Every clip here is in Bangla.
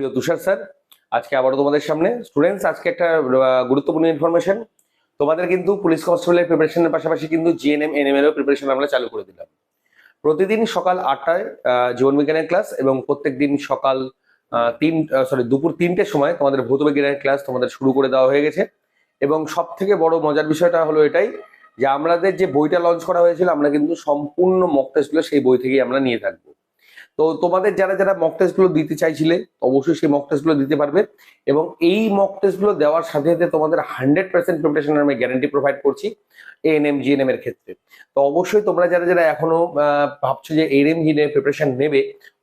প্রিয় তুষার স্যার আজকে আবারও তোমাদের সামনে। স্টুডেন্টস আজকে একটা গুরুত্বপূর্ণ ইনফরমেশন তোমাদের কিন্তু পুলিশ কনস্টেবলের প্রিপারেশনের পাশাপাশি কিন্তু জিএনএম এনএম এরও প্রিপারেশন আমরা চালু করে দিলাম। প্রতিদিন সকাল আটটায় আহ, জীবন ক্লাস এবং প্রত্যেক দিন সকাল তিন সরি দুপুর তিনটের সময় তোমাদের ভৌত বিজ্ঞানের ক্লাস তোমাদের শুরু করে দেওয়া হয়ে গেছে। এবং সব থেকে বড় মজার বিষয়টা হলো এটাই যে আমাদের যে বইটা লঞ্চ করা হয়েছিল আমরা কিন্তু সম্পূর্ণ মক টেস্টগুলো সেই বই থেকেই আমরা নিয়ে থাকব। তো তোমাদের যারা যারা মক টেস্টগুলো দিতে চাইছিলে অবশ্যই সেই মক টেস্টগুলো দিতে পারবে। এবং এই মক টেস্টগুলো দেওয়ার সাথে সাথে তোমাদের হান্ড্রেড পার্সেন্ট প্রিপারেশন আমি গ্যারান্টি প্রোভাইড করছি এএনএম জিএনএম এর ক্ষেত্রে। তো অবশ্যই তোমরা যারা যারা এখনও ভাবছ যে এএনএম জিএনএম প্রিপারেশন নেবে,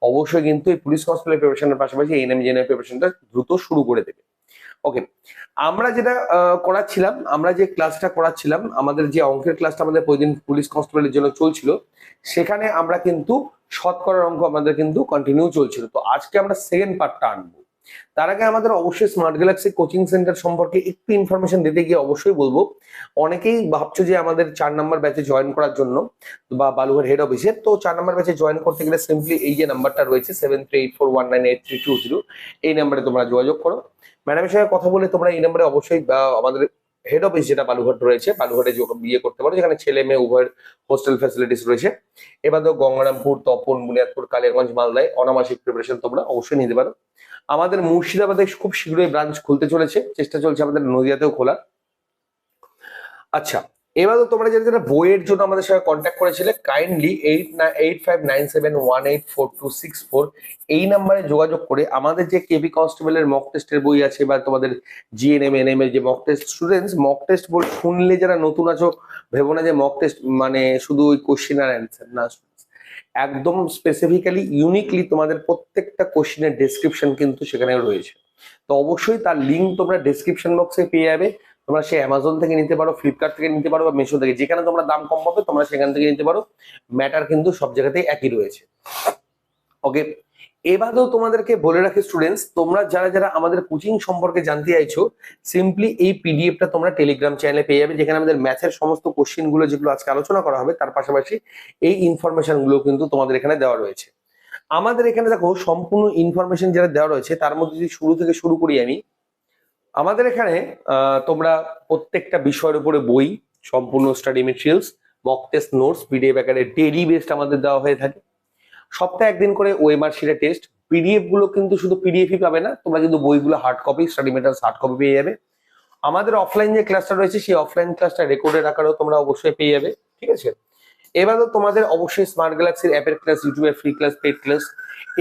অবশ্যই কিন্তু এই পুলিশ কনস্টেবলের প্রিপারেশনের পাশাপাশি এএনএম জিএনএম প্রিপারেশনটা দ্রুত শুরু করে দেবে। ওকে আমরা যেটা করাচ্ছিলাম, আমরা যে ক্লাসটা করাচ্ছিলাম, আমাদের যে অঙ্কের ক্লাসটা আমাদের প্রতিদিন পুলিশ কনস্টেবলের জন্য চলছিল, সেখানে আমরা কিন্তু শতকরার অঙ্ক আমাদের কিন্তু কন্টিনিউ চলছিল। তো আজকে আমরা সেকেন্ড পার্টটা আনব। তার আগে আমাদের অবশ্যই স্মার্ট গ্যালাক্সি কোচিং সেন্টার সম্পর্কে একটু ইনফরমেশন দিতে গিয়ে অবশ্যই বলব। অনেকেই ভাবছ যে আমাদের চার নাম্বার ব্যাচে জয়েন করার জন্য বা বালুঘাট হেড অফিসে তো চার নাম্বার ব্যাচে জয়েন করতে গেলে সিম্পলি এই যে নাম্বারটা রয়েছে seven three eight four one nine eight three two zero এই নাম্বারে তোমরা যোগাযোগ করো। ম্যাডামের সঙ্গে কথা বলে তোমরা এই নাম্বারে অবশ্যই আমাদের হেড অফিস যেটা বালুঘাট রয়েছে বালুঘাটে বিয়ে করতে পারো, যেখানে ছেলে মেয়ে উভয়ের হোস্টেল ফ্যাসিলিটিস রয়েছে। এবার ধরো গঙ্গারামপুর, তপন বুনিয়াদপুর কালিয়াগঞ্জ, মালদায় অনামাসিক প্রিপারেশন তোমরা অবশ্যই নিতে পারো। আমাদের মুর্শিদাবাদে খুব শীঘ্রই ব্রাঞ্চ খুলতে চলেছে, চেষ্টা চলছে আমাদের নদিয়াতেও খোলা আচ্ছা এবার তোমরা যারা যারা বইয়ের জন্য আমাদের সঙ্গে কন্ট্যাক্ট করেছিলে কাইন্ডলি এইট না eight five nine seven one eight four two six four এই নাম্বারে যোগাযোগ করে আমাদের যে কেবি কনস্টেবলের মক টেস্টের বই আছে বা তোমাদের জিএনএম এনএম এর যে mock test students mock test বই শুনলে যারা নতুন আছো, ভেবো না যে মক টেস্ট মানে শুধু ওই কোশ্চেন আর অ্যান্সার না একদম স্পেসিফিক্যালি ইউনিকলি তোমাদের প্রত্যেকটা কোশ্চেনের ডেসক্রিপশন কিন্তু সেখানে রয়েছে। তো অবশ্যই তার লিঙ্ক তোমরা ডেসক্রিপশন বক্সে পেয়ে যাবে। তোমরা সে অ্যামাজন থেকে নিতে পারো ফ্লিপকার্ট থেকে নিতে পারো বা মেশো থেকে, যেখানে তোমরা দাম কম পাবে, তোমরা সেখান থেকে নিতে পারো। ম্যাটার কিন্তু সব জায়গাতেই একই রয়েছে। ওকে এবারেও তোমাদেরকে বলে রাখি স্টুডেন্টস তোমরা যারা যারা আমাদের কোচিং সম্পর্কে জানতে চাইছো সিম্পলি এই পিডিএফটা তোমরা টেলিগ্রাম চ্যানেলে পেয়ে যাবে, যেখানে আমাদের ম্যাথের সমস্ত কোশ্চেনগুলো যেগুলো আজকে আলোচনা করা হবে, তার পাশাপাশি এই ইনফরমেশনগুলো কিন্তু তোমাদের এখানে দেওয়া রয়েছে। আমাদের এখানে দেখো, সম্পূর্ণ ইনফরমেশন যারা দেওয়া রয়েছে, তার মধ্যে যদি শুরু থেকে শুরু করি আমি আমাদের এখানে তোমরা প্রত্যেকটা বিষয়ের উপরে বই, সম্পূর্ণ study materials mock test notes PDF আকারে ডেলি বেসড আমাদের দেওয়া হয়ে থাকে। সপ্তাহে একদিন করে ওএমআর শিটের টেস্ট পিডিএফগুলো কিন্তু শুধু পিডিএফই পাবে না, তোমরা কিন্তু বইগুলো hard copy study materials hard copy পেয়ে যাবে। আমাদের অফলাইন যে ক্লাসটা রয়েছে, সেই অফলাইন ক্লাসটা রেকর্ডের আকারেও তোমরা অবশ্যই পেয়ে যাবে, ঠিক আছে? এবারও তোমাদের অবশ্যই স্মার্ট গ্যালাক্সির অ্যাপের ক্লাস ইউটিউবের ফ্রি ক্লাস পেড ক্লাস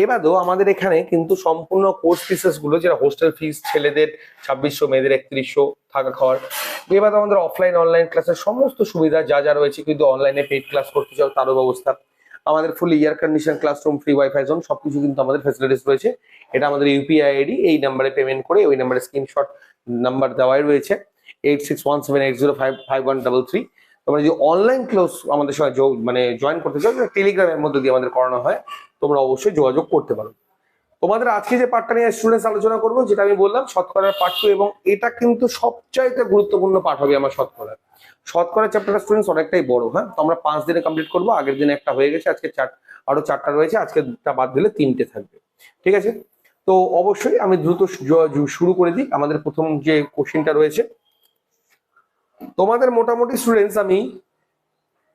এবারও আমাদের এখানে কিন্তু সম্পূর্ণ কোর্স ফিসেসগুলো, যেটা হোস্টেল ফিস ছেলেদের ছাব্বিশশো, মেয়েদের একত্রিশশো থাকা খাওয়ার। এবার আমাদের অফলাইন অনলাইন ক্লাসের সমস্ত সুবিধা যা যা রয়েছে কিন্তু অনলাইনে পেড ক্লাস করতে চাও, তারও ব্যবস্থা। আমাদের full air condition classroom free WiFi zone সবকিছু কিন্তু আমাদের ফ্যাসিলিটিস রয়েছে। এটা আমাদের ইউপিআই আইডি এই নাম্বারে পেমেন্ট করে, ওই নাম্বারে স্ক্রিনশট নাম্বার দেওয়াই রয়েছে। Eight six one seven eight zero five five one double three তোমরা যদি অনলাইন ক্লাস আমাদের সঙ্গে মানে জয়েন করতে চাও টেলিগ্রামের মধ্যে দিয়ে আমাদের করানো হয়, তোমরা অবশ্যই যোগাযোগ করতে পারো। তোমাদের আজকে যে পার্টটা নিয়ে স্টুডেন্টস আলোচনা করব, যেটা আমি বললাম, শতকরার পার্ট টু এবং এটা কিন্তু সবচাইতে গুরুত্বপূর্ণ পাঠ হবে আমার শতকরার শতকরা চ্যাপ্টারটা স্টুডেন্টস অনেকটাই বড় হ্যাঁ? আমরা পাঁচ দিনে কমপ্লিট করব, আগের দিনে একটা হয়ে গেছে, আজকে চার, আরও চারটা রয়েছে আজকে আজকেটা বাদ দিলে তিনটে থাকবে। ঠিক আছে? তো অবশ্যই আমি দ্রুত শুরু করে দিই। আমাদের প্রথম যে কোশ্চেনটা রয়েছে তোমাদের মোটামুটি স্টুডেন্টস আমি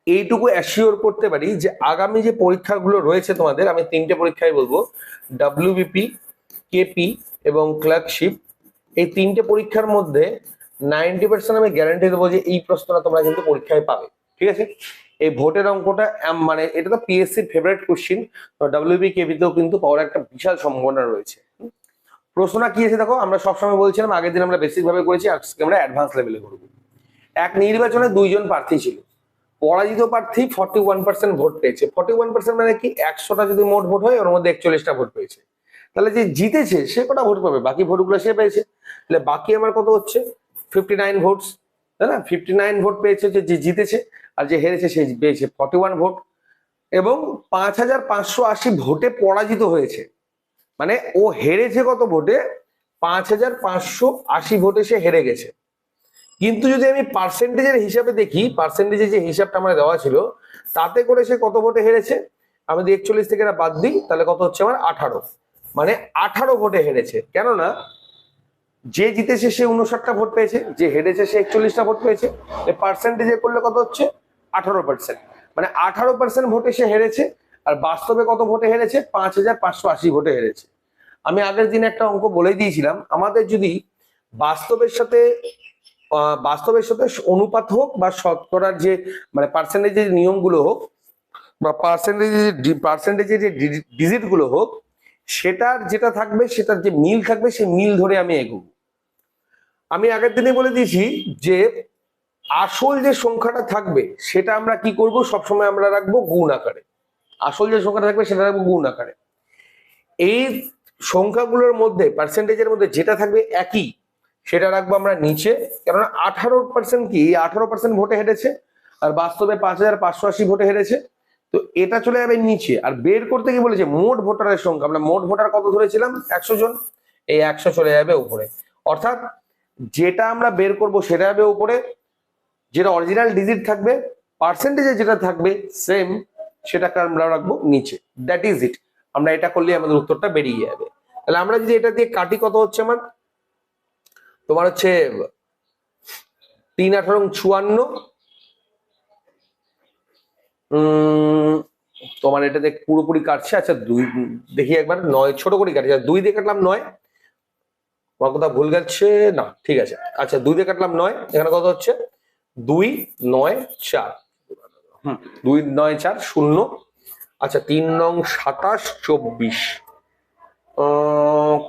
এইটুকু অ্যাসিওর করতে পারি যে আগামী যে পরীক্ষাগুলো রয়েছে তোমাদের, আমি তিনটে পরীক্ষায় বলব ডাব্লিউবিপি কেপি এবং ক্লার্কশিপ এই তিনটে পরীক্ষার মধ্যে নাইনটি পার্সেন্ট আমি গ্যারান্টি দেবো যে এই প্রশ্নটা তোমরা কিন্তু পরীক্ষায় পাবে, ঠিক আছে? এই ভোটের অঙ্কটা মানে এটা তো পিএসসির ফেভারিট কোশ্চিন ডাব্লিউবি কেপিতেও কিন্তু পাওয়ার একটা বিশাল সম্ভাবনা রয়েছে। প্রশ্নটা কি আছে দেখো, আমরা সবসময় বলছিলাম, আগের দিন আমরা বেসিক ভাবে করেছি, আজকে আমরা অ্যাডভান্স লেভেলে করব। এক নির্বাচনে দুইজন প্রার্থী ছিল। পরাজিত প্রার্থী ফর্টি ওয়ান পার্সেন্ট ভোট পেয়েছে। ফর্টি ওয়ান পার্সেন্ট মানে কি একশোটা যদি মোট ভোট হয়, ওর মধ্যে একচল্লিশটা ভোট পেয়েছে। তাহলে যে জিতেছে, সে কটা ভোট পাবে? বাকি ভোটগুলো সে পেয়েছে। তাহলে বাকি আমার কত হচ্ছে? ফিফটি নাইন ভোটস তাই না? ফিফটি নাইন ভোট পেয়েছে যে যে জিতেছে আর যে হেরেছে, সে পেয়েছে ফর্টি ওয়ান ভোট। এবং পাঁচ হাজার পাঁচশো আশি ভোটে পরাজিত হয়েছে। মানে ও হেরেছে কত ভোটে? পাঁচ হাজার পাঁচশো আশি ভোটে সে হেরে গেছে। কিন্তু যদি আমি পার্সেন্টেজের হিসাবে দেখি পার্সেন্টেজের যে হিসাবটা আমার দেওয়া ছিল, তাতে করে সে কত ভোটে হেরেছে? আমি যদি একচল্লিশ থেকে এটা বাদ দিই, তাহলে কত হচ্ছে আমার? আঠারো। মানে আঠারো ভোটে হেরেছে। কেননা, যে জিতেছে সে উনষাটটা ভোট পেয়েছে, যে হেরেছে সে একচল্লিশটা ভোট পেয়েছে। পার্সেন্টেজে করলে কত হচ্ছে? আঠারো পার্সেন্ট মানে আঠারো পার্সেন্ট ভোটে সে হেরেছে, আর বাস্তবে কত ভোটে হেরেছে? পাঁচ হাজার পাঁচশো আশি ভোটে হেরেছে। আমি আগের দিন একটা অঙ্ক বলে দিয়েছিলাম, আমাদের যদি বাস্তবের সাথে বাস্তবের সাথে অনুপাত হোক বা শতকরার যে মানে পার্সেন্টেজের নিয়মগুলো হোক বা পার্সেন্টেজের পার্সেন্টেজের যে ডিজিটগুলো হোক, সেটার যেটা থাকবে, সেটার যে মিল থাকবে, সেই মিল ধরে আমি এগোবো। আমি আগের দিনে বলে দিয়েছি যে, আসল যে সংখ্যাটা থাকবে, সেটা আমরা কি করব? সবসময় আমরা রাখব গুণ আকারে। আসল যে সংখ্যাটা থাকবে, সেটা রাখব গুণ আকারে। এই সংখ্যাগুলোর মধ্যে পার্সেন্টেজের মধ্যে যেটা থাকবে একই। সেটা রাখব আমরা নিচে। কেননা আঠারো পার্সেন্ট কি? আঠারো পার্সেন্ট ভোটে হেরেছে, আর বাস্তবে পাঁচ হাজার পাঁচশো আশি ভোটে হেরেছে। তো এটা চলে যাবে নিচে। আর বের করতে কি বলেছে, মোট ভোটারের সংখ্যা, আমরা মোট ভোটার কত ধরেছিলাম? একশো জন। এই একশো চলে যাবে উপরে। অর্থাৎ যেটা আমরা বের করব সেটা যাবে উপরে। যেটা অরিজিনাল ডিজিট থাকবে পার্সেন্টেজে যেটা থাকবে সেম সেটাকে আমরা রাখব নিচে। দ্যাট ইজ ইট আমরা এটা করলে আমাদের উত্তরটা বেরিয়ে যাবে। তাহলে আমরা যদি এটা দিয়ে কাটি, কত হচ্ছে আমার? তোমার হচ্ছে তিন আঠারো চুয়ান্ন। তোমার এটা দেখ পুরোপুরি কাটছে। আচ্ছা দুই দেখি একবার। নয় ছোট করে কাটছে। আচ্ছা, দুই দিয়ে কাটলাম নয়। আমার কথা ভুল গেছে? না ঠিক আছে। আচ্ছা দুই দিয়ে কাটলাম নয়। এখানে কথা হচ্ছে? দুই নয় চার। হুম। দুই নয় চার শূন্য। আচ্ছা তিন নং সাতাশ চব্বিশ।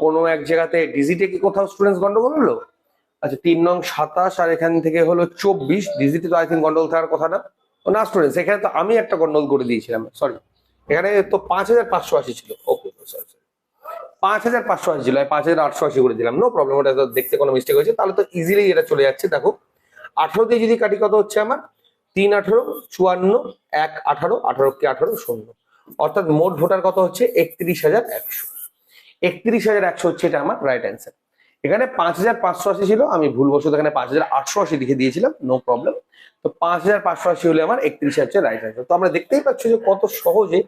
কোনো এক জায়গাতে ডিজিটে কি কোথাও স্টুডেন্টস গন্ডগোল হলো? আচ্ছা তিন নং সাতাশ আর এখান থেকে হলো চব্বিশ ডিজিটে তো আই থিঙ্ক গন্ডগোল থাকার কথা না। না স্টুডেন্টস এখানে তো আমি একটা গন্ডগোল করে দিয়েছিলাম সরি এখানে তো পাঁচ হাজার পাঁচশো আশি ছিল। ওকে সরি সরি পাঁচ হাজার পাঁচশো আশি ছিল, পাঁচ হাজার আটশো আশি করে দিলাম। নো প্রবলেম ওটা তো দেখতে কোনো মিস্টেক হয়েছে। তাহলে তো ইজিলি এটা চলে যাচ্ছে, দেখো। আঠারো দিয়ে যদি কাটি, কত হচ্ছে আমার? তিন আঠারো, চুয়ান্ন, এক আঠারো আঠারো কে আঠারো, শূন্য। অর্থাৎ মোট ভোটার কত হচ্ছে? একত্রিশ হাজার একশো। একত্রিশ হাজার একশো হচ্ছে এটা আমার রাইট অ্যান্সার এখানে পাঁচ হাজার পাঁচশো আশি ছিল, আমি ভুলবশত এখানে পাঁচ হাজার আটশো আশি লিখে দিয়েছিলাম নো প্রবলেম তো পাঁচ হাজার পাঁচশো আশি হলে আমার একত্রিশ হাজার রাইট অ্যান্সার তো আমরা দেখতেই পাচ্ছি যে কত সহজে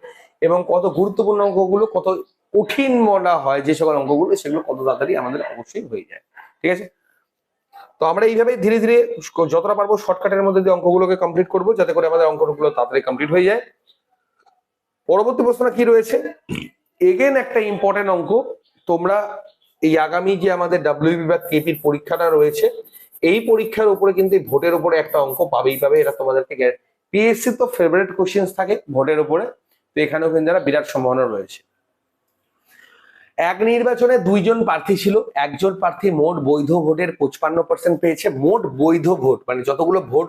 এবং কত গুরুত্বপূর্ণ অঙ্কগুলো, কত কঠিন মনে হয় যে সকল অঙ্কগুলো, সেগুলো কত তাড়াতাড়ি আমাদের অবশ্যই হয়ে যায়। ঠিক আছে? তো আমরা এইভাবে ধীরে ধীরে যতটা পারব শর্টকাটের মধ্যে দিয়ে অঙ্কগুলোকে কমপ্লিট করব, যাতে করে আমাদের অঙ্কগুলো তাড়াতাড়ি কমপ্লিট হয়ে যায়। পরবর্তী প্রশ্ন কি রয়েছে? এগেন একটা ইম্পর্টেন্ট অঙ্ক। তোমরা এই আগামী যে আমাদের ডাব্লিউবি বা কেপির পরীক্ষাটা রয়েছে, এই পরীক্ষার উপরে কিন্তু ভোটের উপরে একটা অঙ্ক পাবেই পাবে। এটা তোমাদেরকে পিএসসি তো ফেভারিট কোশ্চেন্স থাকে ভোটের উপরে, তো এখানেও কিন্তু একটা বিরাট সম্ভাবনা রয়েছে। এক নির্বাচনে দুইজন প্রার্থী ছিল, একজন প্রার্থী মোট বৈধ ভোটের পঁচপান্ন পার্সেন্ট পেয়েছে, মোট বৈধ ভোট মানে যতগুলো ভোট,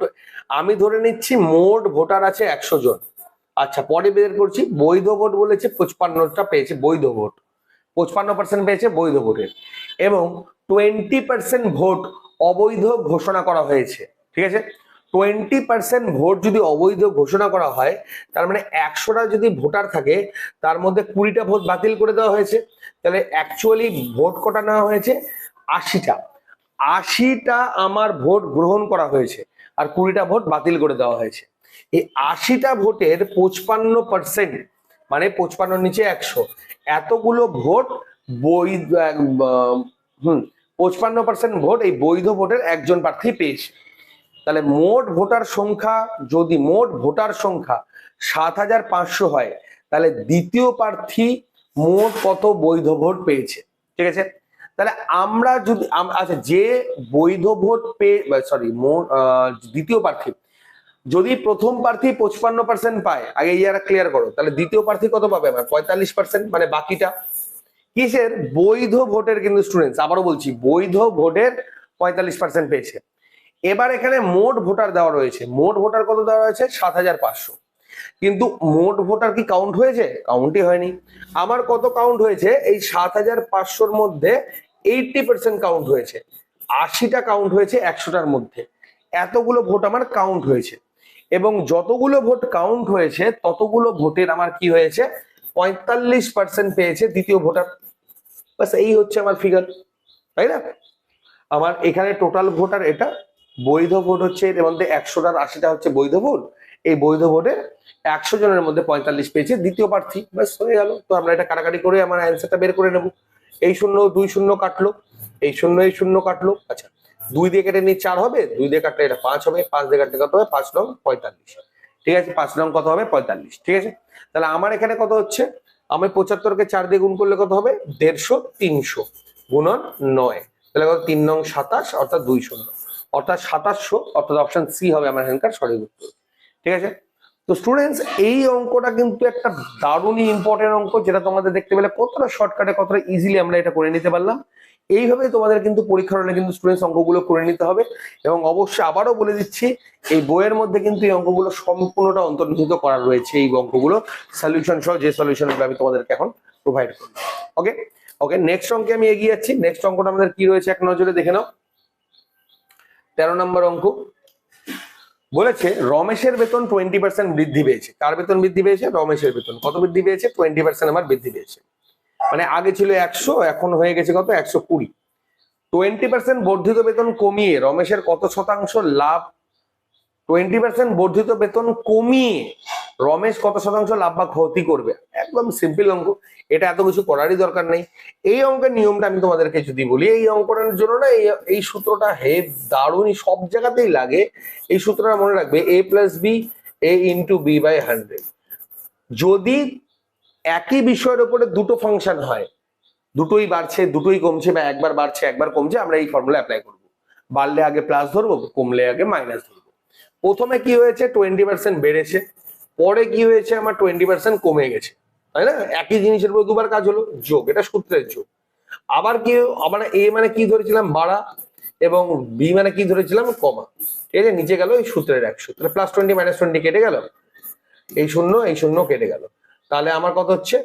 আমি ধরে নিচ্ছি মোট ভোটার আছে একশো জন। আচ্ছা পরে বের করছি, বৈধ ভোট বলেছে, পঁচপান্নটা পেয়েছে, বৈধ ভোট। পঁচপান্ন পার্সেন্ট পেয়েছে, বৈধ ভোটের। এবং টোয়েন্টি পার্সেন্ট ভোট অবৈধ ঘোষণা করা হয়েছে, ঠিক আছে? টোয়েন্টি পার্সেন্ট ভোট যদি অবৈধ ঘোষণা করা হয়, তার মানে একশোটা যদি ভোটার থাকে, তার মধ্যে কুড়িটা ভোট বাতিল করে দেওয়া হয়েছে, তাহলে অ্যাকচুয়ালি ভোট কটা নেওয়া হয়েছে? আশিটা। আশিটা আমার ভোট গ্রহণ করা হয়েছে, আর কুড়িটা ভোট বাতিল করে দেওয়া হয়েছে। এই আশিটা ভোটের পঁচপান্ন পার্সেন্ট মানে পঁচপান্ন নিচে একশো। এতগুলো ভোট বৈধ হুম, পঁচপান্ন পার্সেন্ট ভোট এই বৈধ ভোটের একজন প্রার্থী পেয়েছে। তাহলে মোট ভোটার সংখ্যা, যদি মোট ভোটার সংখ্যা সাত হাজার পাঁচশো হয়, তাহলে দ্বিতীয় প্রার্থী মোট কত বৈধ ভোট পেয়েছে? ঠিক আছে? তাহলে আমরা যদি আচ্ছা যে বৈধ ভোট পেয়ে সরি মোট দ্বিতীয় প্রার্থী যদি প্রথম প্রার্থী পঁচপান্ন পার্সেন্ট পায়, আগে ইয়ারা ক্লিয়ার করো, তাহলে দ্বিতীয় প্রার্থী কত পাবে? আমার পঁয়তাল্লিশ পার্সেন্ট মানে বাকিটা? কিসের? বৈধ ভোটের কিন্তু স্টুডেন্টস আবারও বলছি, বৈধ ভোটের পঁয়তাল্লিশ পার্সেন্ট পেয়েছে। এবার এখানে মোট ভোটার দেওয়া রয়েছে, মোট ভোটার কত দেওয়া রয়েছে? সাত হাজার পাঁচশো। কিন্তু মোট ভোটার কি কাউন্ট হয়েছে? কাউন্টই হয়নি। আমার কত কাউন্ট হয়েছে? এই সাত হাজার পাঁচশোর মধ্যে এইটটি পার্সেন্ট কাউন্ট হয়েছে। আশিটা কাউন্ট হয়েছে একশোটার মধ্যে। এতগুলো ভোট আমার কাউন্ট হয়েছে। এবং যতগুলো ভোট কাউন্ট হয়েছে, ততগুলো ভোটের আমার কি হয়েছে? পঁয়তাল্লিশ পার্সেন্ট পেয়েছে দ্বিতীয় ভোটার। বাস এই হচ্ছে আমার ফিগার তাই না? আমার এখানে টোটাল ভোটার এটা, বৈধ ভোট হচ্ছে এর মধ্যে একশোটার আশিটা হচ্ছে বৈধ ভোট এই বৈধ ভোটে একশো জনের মধ্যে পঁয়তাল্লিশ পেয়েছে দ্বিতীয় প্রার্থী। ব্যাস, হয়ে গেল। তো আমরা এটা কাটাকাটি করে আমার অ্যান্সারটা বের করে নেব। এই শূন্য, দুই শূন্য কাটলো। এই শূন্য এই শূন্য কাটলো। আচ্ছা দুই দিয়ে কেটে নিয়ে চার হবে, দুই দিয়ে কাটলে এটা পাঁচ হবে, পাঁচ দিয়ে কাটলে কত হবে? পাঁচ নং পঁয়তাল্লিশ। ঠিক আছে, পাঁচ নং কত হবে? পঁয়তাল্লিশ। ঠিক আছে? তাহলে আমার এখানে কত হচ্ছে? আমি পঁচাত্তরকে চার দিয়ে গুণ করলে কত হবে? দেড়শো তিনশো গুণন নয়। তাহলে কত? তিন নং সাতাশ, অর্থাৎ দুই শূন্য। অর্থাৎ সাতাশশো, অর্থাৎ অপশন সি হবে আমার এখানকার সঠিক উত্তর। ঠিক আছে? তো স্টুডেন্টস এই অঙ্কটা কিন্তু একটা দারুণই ইম্পর্টেন্ট অঙ্ক, যেটা তোমাদের দেখতে পেলে কতটা শর্টকাটে কতটা ইজিলি আমরা এটা করে নিতে পারলাম। এইভাবে তোমাদের কিন্তু পরীক্ষার হলে কিন্তু স্টুডেন্টস অঙ্কগুলো করে নিতে হবে এবং অবশ্যই আবারও বলে দিচ্ছি, এই বইয়ের মধ্যে কিন্তু এই অঙ্কগুলো সম্পূর্ণটা অন্তর্নিহিত করা রয়েছে, এই অঙ্কগুলো সলিউশন সহ যে সলিউশনগুলো আমি তোমাদেরকে এখন প্রোভাইড করব। ওকে ওকে নেক্সট অঙ্কে আমি এগিয়ে যাচ্ছি। নেক্সট অঙ্কটা আমাদের কি রয়েছে এক নজরে দেখে নাও। তেরো নম্বর অঙ্ক। বলেছে, রমেশের বেতন টোয়েন্টি পার্সেন্ট বৃদ্ধি পেয়েছে। কার বেতন বৃদ্ধি পেয়েছে? রমেশের বেতন। কত বৃদ্ধি পেয়েছে? টোয়েন্টি পার্সেন্ট আমার বৃদ্ধি পেয়েছে। মানে আগে ছিল একশো, এখন হয়ে গেছে কত? একশো কুড়ি। টোয়েন্টি পার্সেন্ট বর্ধিত বেতন কমিয়ে রমেশের কত শতাংশ লাভ? টোয়েন্টি পার্সেন্ট বর্ধিত বেতন কমিয়ে রমেশ কত শতাংশ লাভ বা ক্ষতি করবে? একদম সিম্পল অঙ্ক। এটা এত কিছু করারই দরকার নেই। এই অঙ্কের নিয়মটা আমি তোমাদেরকে যদি বলি, এই অঙ্কটার জন্য না, এই সূত্রটা হে দারুণই সব জায়গাতেই লাগে। এই সূত্রটা মনে রাখবে A plus B A into B by hundred যদি একই বিষয়ের উপরে দুটো ফাংশন হয়। দুটোই বাড়ছে, দুটোই কমছে বা একবার বাড়ছে, একবার কমছে, আমরা এই ফর্মুলা অ্যাপ্লাই করব। বাড়লে আগে প্লাস ধরবো, কমলে আগে মাইনাস ধরবো। প্রথমে কি হয়েছে? টোয়েন্টি পার্সেন্ট বেড়েছে। পরে কি হয়েছে? আমার টোয়েন্টি পার্সেন্ট কমে গেছে। তাই না? একই জিনিসের উপর দুবার কাজ হলো, যোগ, এটা সূত্রের যোগ। আবার কি, আবার এ মানে কি ধরেছিলাম? বাড়া এবং বি মানে কি ধরেছিলাম? কমা। ঠিক আছে? নিচে গেল এই সূত্রের একশো তাহলে প্লাস টোয়েন্টি মাইনাস টোয়েন্টি কেটে গেল। এই শূন্য এই শূন্য কেটে গেল। তাহলে আমার কত হচ্ছে?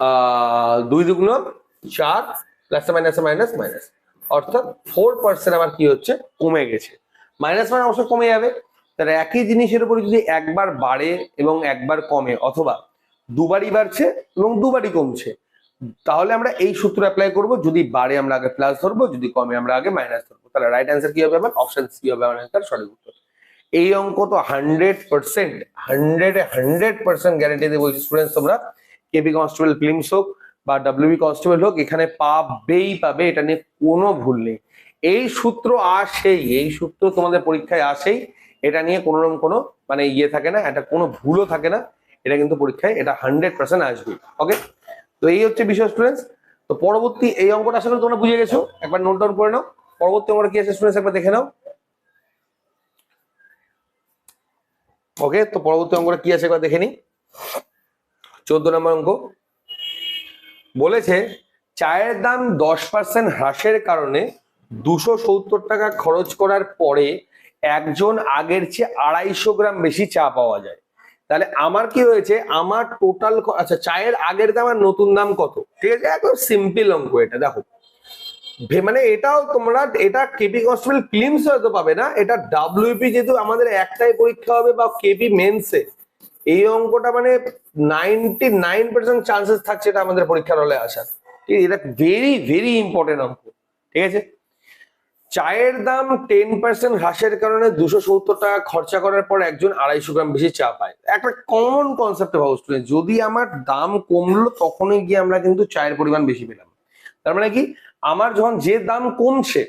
আহ দুই দুগুণ চার প্লাস মাইনাস মাইনাস মাইনাস অর্থাৎ ফোর পার্সেন্ট আমার কি হচ্ছে? কমে গেছে। মাইনাস মানে অবশ্য কমে যাবে। তাহলে একই জিনিসের উপরে যদি একবার বাড়ে এবং একবার কমে অথবা দুবারই বাড়ছে এবং দুবারই কমছে তাহলে আমরা এই সূত্র অ্যাপ্লাই করব। যদি বাড়ে আমরা আগে প্লাস ধরবো যদি কমে আমরা আগে মাইনাস ধরবো। তাহলে রাইট অ্যান্সার কি হবে আমার? অপশন সি হবে আমার সঠিক উত্তর। এই অঙ্ক তো hundred percent hundred hundred percent guarantee দিয়ে বলছি স্টুডেন্টস তোমরা। কেপি কনস্টেবল ফিল্মস হোক বা ডাব্লিউবি কনস্টেবল হোক, এখানে পাবেই পাবে, এটা নিয়ে কোনো ভুল নেই। এই সূত্র আসেই, এই সূত্র তোমাদের পরীক্ষায় আসেই, এটা নিয়ে কোনো রকম কোনো মানে ইয়ে থাকে না, এটা কোনো ভুলও থাকে না, এটা কিন্তু পরীক্ষায় এটা হান্ড্রেড পার্সেন্ট আসবে ওকে তো এই হচ্ছে বিষয় স্টুডেন্টস তো পরবর্তী এই অঙ্কটা আসলে তোমরা বুঝে গেছো, একবার নোট ডাউন করে নাও। পরবর্তী অঙ্কটা কি আছে স্টুডেন্টস একবার দেখে নাও। ওকে তো পরবর্তী অঙ্কটা কি আছে একবার দেখে নিই। চোদ্দ নম্বর অঙ্ক। বলেছে, চায়ের দাম দশ পার্সেন্ট হ্রাসের কারণে দুশো সত্তর টাকা খরচ করার পরে একজন আগের চেয়ে আড়াইশো গ্রাম বেশি চা পাওয়া যায়। তাহলে আমার কি হয়েছে? আমার টোটাল আচ্ছা চায়ের আগের দাম আর নতুন দাম কত? ঠিক আছে, একদম সিম্পল অঙ্ক এটা, দেখো। মানে এটাও তোমরা, এটা কেপি কনস্টেবল ফিল্মস হয়তো পাবে না, এটা ডাব্লিউপি যেহেতু আমাদের একটাই পরীক্ষা হবে বা কেপি মেন্সে এই অঙ্কটা মানে নাইনটি নাইন পার্সেন্ট চান্সেস থাকছে এটা আমাদের পরীক্ষার হলে আসার এটা ভেরি ভেরি ইম্পর্টেন্ট অঙ্ক। ঠিক আছে? চায়ের দাম টেন পার্সেন্ট হ্রাসের কারণে দুশো সত্তর টাকা খরচা করার পর একজন আড়াইশো গ্রাম বেশি চা পায়। একটা কমন কনসেপ্টে ভাবো স্টুডেন্ট যদি আমার দাম কমলো তখনই গিয়ে আমরা কিন্তু চায়ের পরিমাণ বেশি পেলাম। তার মানে কি? আমার যখন যে দাম কমছে,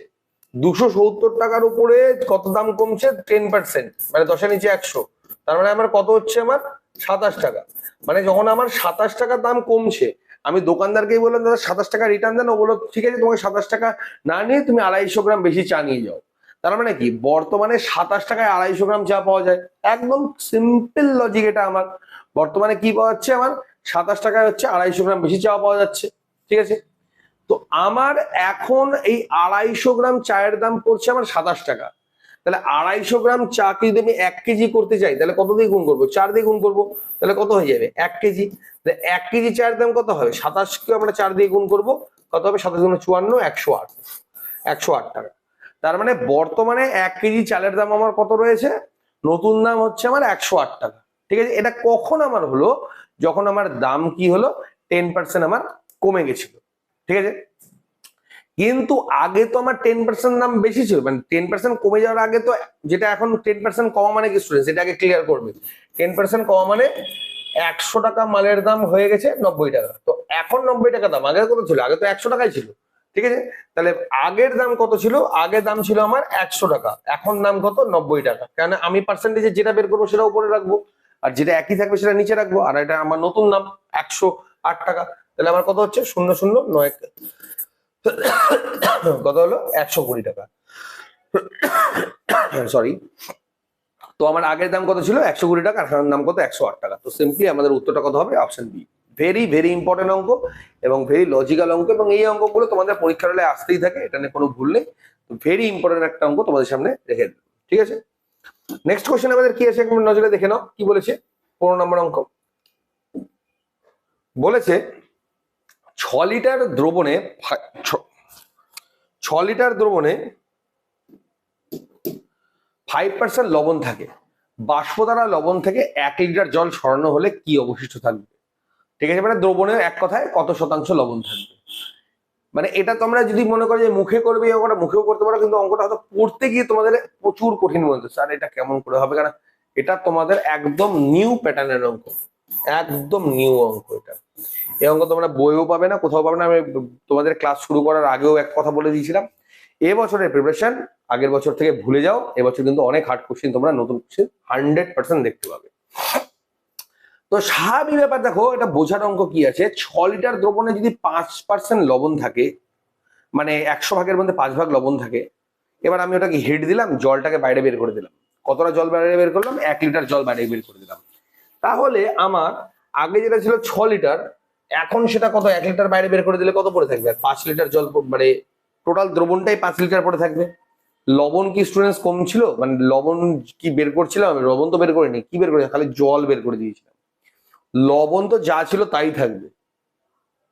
দুশো সত্তর টাকার উপরে কত দাম কমছে? টেন পার্সেন্ট মানে দশের নিচে একশো। তার মানে আমার কত হচ্ছে আমার? সাতাশ টাকা। মানে যখন আমার সাতাশ টাকার দাম কমছে, আমি দোকানদারকেই বললাম, দাদা, সাতাশ টাকা রিটার্ন দেন। ও বলল, ঠিক আছে, তোমাকে সাতাশ টাকা না নিয়ে তুমি আড়াইশো গ্রাম বেশি চা নিয়ে যাও। তার মানে কি? বর্তমানে সাতাশ টাকায় আড়াইশো গ্রাম চা পাওয়া যায়। একদম সিম্পল লজিক এটা আমার। বর্তমানে কি পাওয়া যাচ্ছে আমার? সাতাশ টাকায় হচ্ছে আড়াইশো গ্রাম বেশি চা পাওয়া যাচ্ছে। ঠিক আছে? তো আমার এখন এই আড়াইশো গ্রাম চায়ের দাম পড়ছে আমার সাতাশ টাকা। তাহলে আড়াইশো গ্রাম চা যদি আমি এক কেজি করতে চাই, তাহলে কত দিয়ে গুণ করব? চার দিয়ে গুণ করব, তাহলে কত হয়ে যাবে? এক কেজি। এক কেজি চায়ের দাম কত হবে? সাতাশকে আমরা চার দিয়ে গুণ করব, কত হবে? সাতাশ গুণ চুয়ান্ন, একশো আট। একশো আট টাকা। তার মানে বর্তমানে এক কেজি চালের দাম আমার কত রয়েছে? নতুন দাম হচ্ছে আমার একশো আট টাকা। ঠিক আছে? এটা কখন আমার হলো? যখন আমার দাম কি হলো? টেন পার্সেন্ট আমার কমে গেছিল। ঠিক আছে? কিন্তু আগে তো আমার টেন পার্সেন্ট দাম বেশি ছিল। মানে টেন পার্সেন্ট কমে যাওয়ার আগে তো যেটা এখন টেন পার্সেন্ট কমা মানে কি স্টুডেন্ট সেটা আগে ক্লিয়ার করবে। টেন পার্সেন্ট কমা মানে একশো টাকা মালের দাম হয়ে গেছে নব্বই টাকা। তো এখন নব্বই টাকা দাম। আগে কত ছিল? আগে তো একশো টাকাই ছিল। ঠিক আছে? তাহলে আগের দাম কত ছিল? আগের দাম ছিল আমার একশো টাকা। এখন দাম কত? নব্বই টাকা। কেন আমি পার্সেন্টেজে যেটা বের করব সেটা উপরে রাখব। আর যেটা একই থাকবে সেটা নিচে রাখব। আর এটা আমার নতুন দাম, একশো আট টাকা। তাহলে আমার কত হচ্ছে? শূন্য শূন্য নয় কত হলো? একশো কুড়ি টাকা। সরি তো আমার আগের দাম কত ছিল? একশো কুড়ি টাকা, আর দাম কত? একশো আট টাকা। তো সিম্পলি আমাদের উত্তরটা কত হবে? Option B very very important অঙ্ক এবং ভেরি লজিক্যাল অঙ্ক এবং এই অঙ্কগুলো তোমাদের পরীক্ষার হলে আসতেই থাকে, এটা নিয়ে কোনো ভুল নেই। তো ভেরি ইম্পর্টেন্ট একটা অঙ্ক তোমাদের সামনে রেখে দিলাম ঠিক আছে? নেক্সট কোয়েশ্চেন আমাদের কি আছে? নজরে দেখে নাও। কি বলেছে? পনেরো নম্বর অঙ্ক। বলেছে ছ লিটার দ্রবণে ছ- লিটার দ্রবণে ফাইভ পার্সেন্ট লবণ থাকে। বাষ্প দ্বারা লবণ থেকে এক লিটার জল সরানো হলে কি অবশিষ্ট থাকবে? ঠিক আছে মানে দ্রবণে এক কথায় কত শতাংশ লবণ থাকবে? মানে এটা তোমরা যদি মনে করো যে মুখে করবে, এই মুখেও করতে পারো, কিন্তু অঙ্কটা হয়তো পড়তে গিয়ে তোমাদের প্রচুর কঠিন মনে হচ্ছে। স্যার এটা কেমন করে হবে কারণ এটা তোমাদের একদম নিউ প্যাটার্নের অঙ্ক। একদম নিউ অঙ্ক এটা। এই অঙ্ক তোমরা বইও পাবে না, কোথাও পাবে না। আমি তোমাদের ক্লাস শুরু করার আগেও এক কথা বলে দিয়েছিলাম। এবছরের প্রিপারেশন আগের বছর থেকে ভুলে যাও। এবছর কিন্তু অনেক হার্ড কোশ্চেন তোমরা নতুন কোশ্চেন হান্ড্রেড পার্সেন্ট দেখতে পাবে। তো স্বাভাবিক ব্যাপার দেখো, এটা বোঝার অঙ্ক কি আছে? ছ লিটার দ্রবণে যদি পাঁচ পার্সেন্ট লবণ থাকে মানে একশো ভাগের মধ্যে পাঁচ ভাগ লবণ থাকে, এবার আমি ওটাকে হিট দিলাম, জলটাকে বাইরে বের করে দিলাম। কতটা জল বাইরে বের করলাম? এক লিটার জল বাইরে বের করে দিলাম। তাহলে আমার আগে যেটা ছিল ছ লিটার, এখন সেটা কত, এক লিটার বাইরে বের করে দিলে কত পড়ে থাকবে? আর পাঁচ লিটার জল মানে টোটাল দ্রবণটাই পাঁচ লিটার পড়ে থাকবে। লবণ কি স্টুডেন্টস কম ছিল? মানে লবণ কি বের করছিলাম আমি? লবণ তো বের করিনি। কি বের করে খালি জল বের করে দিয়েছিলাম। লবণ তো যা ছিল তাই থাকবে।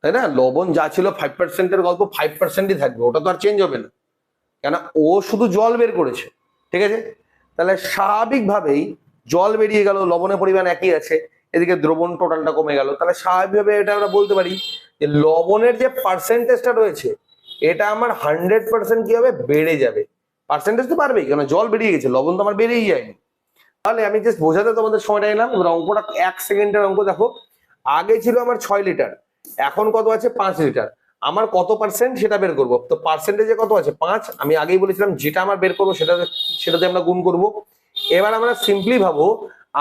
তাই না? লবণ যা ছিল ফাইভ পার্সেন্টের গল্প ফাইভ পার্সেন্টই থাকবে। ওটা তো আর চেঞ্জ হবে না। কেন ও শুধু জল বের করেছে। ঠিক আছে? তাহলে স্বাভাবিকভাবেই জল বেরিয়ে গেল, লবণের পরিমাণ একই আছে। এদিকে দ্রবণ টোটালটা কমে গেল। তাহলে স্বাভাবিকভাবে এটা আমরা বলতে পারি যে লবণের যে পার্সেন্টেজটা রয়েছে, এটা আমার হান্ড্রেড পার্সেন্ট কি হবে? বেড়ে যাবে। পার্সেন্টেজ তো পারবেই কেন জল বেরিয়ে গেছে, লবণ তো আমার বেড়েই যায়নি। তাহলে আমি জাস্ট বোঝাতে তোমাদের সময়টা এলাম অঙ্কটা এক সেকেন্ডের অঙ্ক দেখো। আগে ছিল আমার ছয় লিটার, এখন কত আছে? পাঁচ লিটার। আমার কত পার্সেন্ট সেটা বের করব? তো পার্সেন্টেজে কত আছে? পাঁচ। আমি আগেই বলেছিলাম, যেটা আমার বের করব সেটা সেটাতে আমরা গুণ করব। এবার আমরা সিম্পলি ভাবো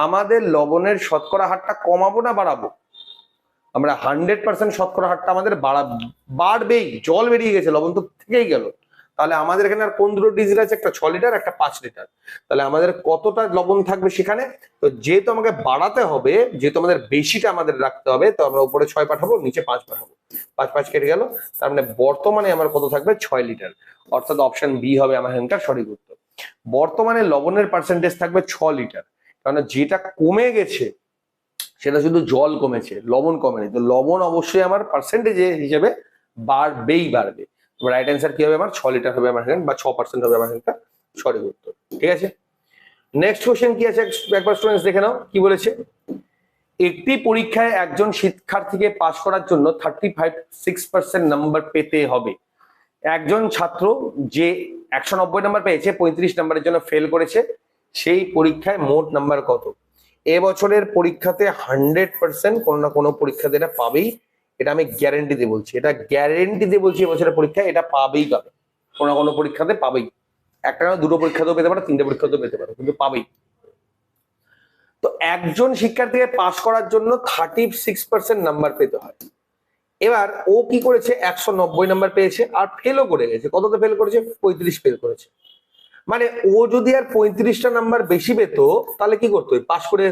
আমাদের লবণের শতকরা হারটা কমাবো না বাড়াবো? আমরা হান্ড্রেড পার্সেন্ট শতকরা হারটা আমাদের বাড়া, বাড়বেই, জল বেরিয়ে গেছে, লবণ তো থেকেই গেল। তাহলে আমাদের এখানে আর দুটো ডিজিট আছে? একটা ছ লিটার, একটা পাঁচ লিটার। তাহলে আমাদের কতটা লবণ থাকবে সেখানে? তো যেহেতু আমাকে বাড়াতে হবে, যেহেতু আমাদের বেশিটা আমাদের রাখতে হবে, তো আমরা উপরে ছয় পাঠাবো, নিচে পাঁচ পাঠাবো। পাঁচ পাঁচ কেটে গেল, তার মানে বর্তমানে আমার কত থাকবে? ছয় লিটার। অর্থাৎ অপশন বি হবে আমার এখানকার সঠিক উত্তর। বর্তমানে লবণের পার্সেন্টেজ থাকবে ছ লিটার। কারণ যেটা কমে গেছে, সেটা শুধু জল কমেছে, লবণ কমে কমেনি। তো লবণ অবশ্যই আমার পার্সেন্টেজ হিসেবে বাড়বেই বাড়বে। রাইট অ্যান্সার কি হবে আমার? ছ লিটার হবে আমার বা ছ পার্সেন্ট হবে আমার এখানকার সঠিক উত্তর। ঠিক আছে? নেক্সট কোশ্চেন কি আছে? একবার স্টুডেন্টস দেখে নাও, কি বলেছে? একটি পরীক্ষায় একজন শিক্ষার্থীকে পাশ করার জন্য thirty five six percent number পেতে হবে। একজন ছাত্র যে একশো নব্বই নাম্বার পেয়েছে, পঁয়ত্রিশ নাম্বারের জন্য ফেল করেছে সেই পরীক্ষায় মোট নাম্বার কত? এবছরের পরীক্ষাতে হান্ড্রেড পার্সেন্ট কোনো না কোনো পরীক্ষাতে এটা পাবেই, এটা আমি গ্যারেন্টি দিয়ে বলছি। এটা গ্যারেন্টি দিয়ে বলছি এবছরের পরীক্ষায় এটা পাবেই পাবে। কোনো না কোনো পরীক্ষাতে পাবেই। একটা না দুটো পরীক্ষাতেও পেতে পারো, তিনটে পরীক্ষাতেও পেতে পারো, কিন্তু পাবেই। তো একজন শিক্ষার্থীকে পাশ করার জন্য থার্টি সিক্স পার্সেন্ট নাম্বার পেতে হয়। এবার ও কি করেছে? একশো নব্বই নাম্বার পেয়েছে আর ফেলও করে গেছে। কততে ফেল করেছে? পঁয়ত্রিশ ফেল করেছে। মানে ও যদি আর পঁয়ত্রিশটা নাম্বার বেশি পেতো, তাহলে কি করতো? পাশ করে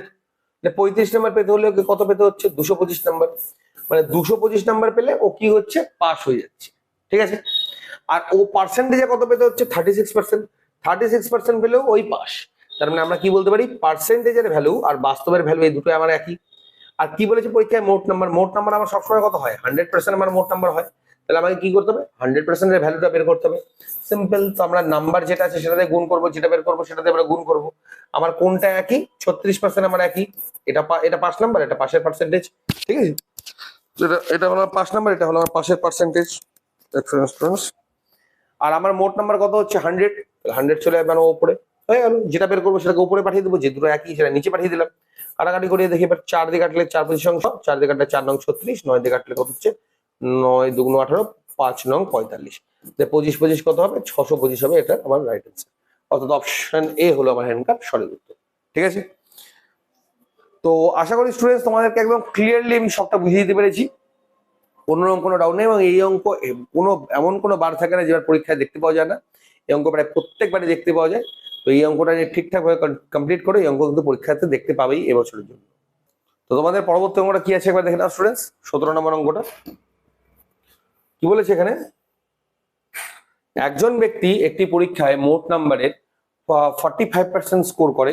মানে পঁয়ত্রিশ নাম্বার পেতে হলে ওকে কত পেতে হচ্ছে? দুশো পঁচিশ নাম্বার মানে দুশো পঁচিশ নাম্বার পেলে ও কি হচ্ছে? পাস হয়ে যাচ্ছে। ঠিক আছে? আর ও পার্সেন্টেজে কত পেতে হচ্ছে? Thirty six percent thirty six percent পেলেও ওই পাস তার মানে আমরা কি বলতে পারি? পার্সেন্টেজের ভ্যালু আর বাস্তবের ভ্যালু এই দুটো আমার একই। আর কি বলেছে পরীক্ষায়? মোট নাম্বার মোট নাম্বার আমার সবসময় কত হয়? হান্ড্রেড পার্সেন্ট আমার মোট নাম্বার হয়। তাহলে আমাকে কি করতে হবে? হান্ড্রেড পার্সেন্টের ভ্যালুটা বের করতে হবে। সিম্পল তো আমরা নাম্বার যেটা আছে সেটাতে গুণ করব, যেটা বের করব, সেটাতে আমরা গুণ করব। আমার কোনটা একই? ছত্রিশ পার্সেন্ট আমার একই। এটা এটা পাঁচ নাম্বার এটা পাশের পার্সেন্টেজ ঠিক আছে? এটা এটা হলো পাঁচ নাম্বার এটা হলো আমার পাশের পার্সেন্টেজ আর আমার মোট নাম্বার কত হচ্ছে? হান্ড্রেড হান্ড্রেড চলে যাবে উপরে। হয়ে গেল। যেটা বের করব সেটাকে উপরে পাঠিয়ে দেবো, যে দুটো একই সেটা নিচে পাঠিয়ে দিলাম। কাটাকাটি করে দেখি, এবার চার দিয়ে কাটলে চার পঁচিশ অংশ চার দিয়ে কাটলে চার নং ছত্রিশ নয় দিয়ে কাটলে কত হচ্ছে? নয় দুগুণ আঠারো, পাঁচ নং পঁয়তাল্লিশ। পঁচিশ পঁচিশ কত হবে? ছশো পঁচিশ হবে এটা আমার রাইট অ্যান্সার অর্থাৎ অপশন এ হলো আমার হ্যান্ড কার্ড সঠিক উত্তর। ঠিক আছে? তো আশা করি স্টুডেন্টস তোমাদেরকে একদম ক্লিয়ারলি আমি সবটা বুঝিয়ে দিতে পেরেছি। কোনো রকম কোনো ডাউট নেই এবং এই অঙ্ক কোনো, এমন কোনো বার থাকে না যেবার পরীক্ষায় দেখতে পাওয়া যায় না। এই অঙ্ক প্রায় প্রত্যেকবারে দেখতে পাওয়া যায়। তো এই অঙ্কটা নিয়ে ঠিকঠাকভাবে কমপ্লিট করে এই অঙ্ক কিন্তু পরীক্ষাতে দেখতে পাবেই এবছরের জন্য। তো তোমাদের পরবর্তী অঙ্কটা কি আছে একবার দেখে নাও স্টুডেন্টস সতেরো নম্বর অঙ্কটা। কি বলেছে এখানে? একজন ব্যক্তি একটি পরীক্ষায় মোট নাম্বারের ফর্টি ফাইভ পার্সেন্ট স্কোর করে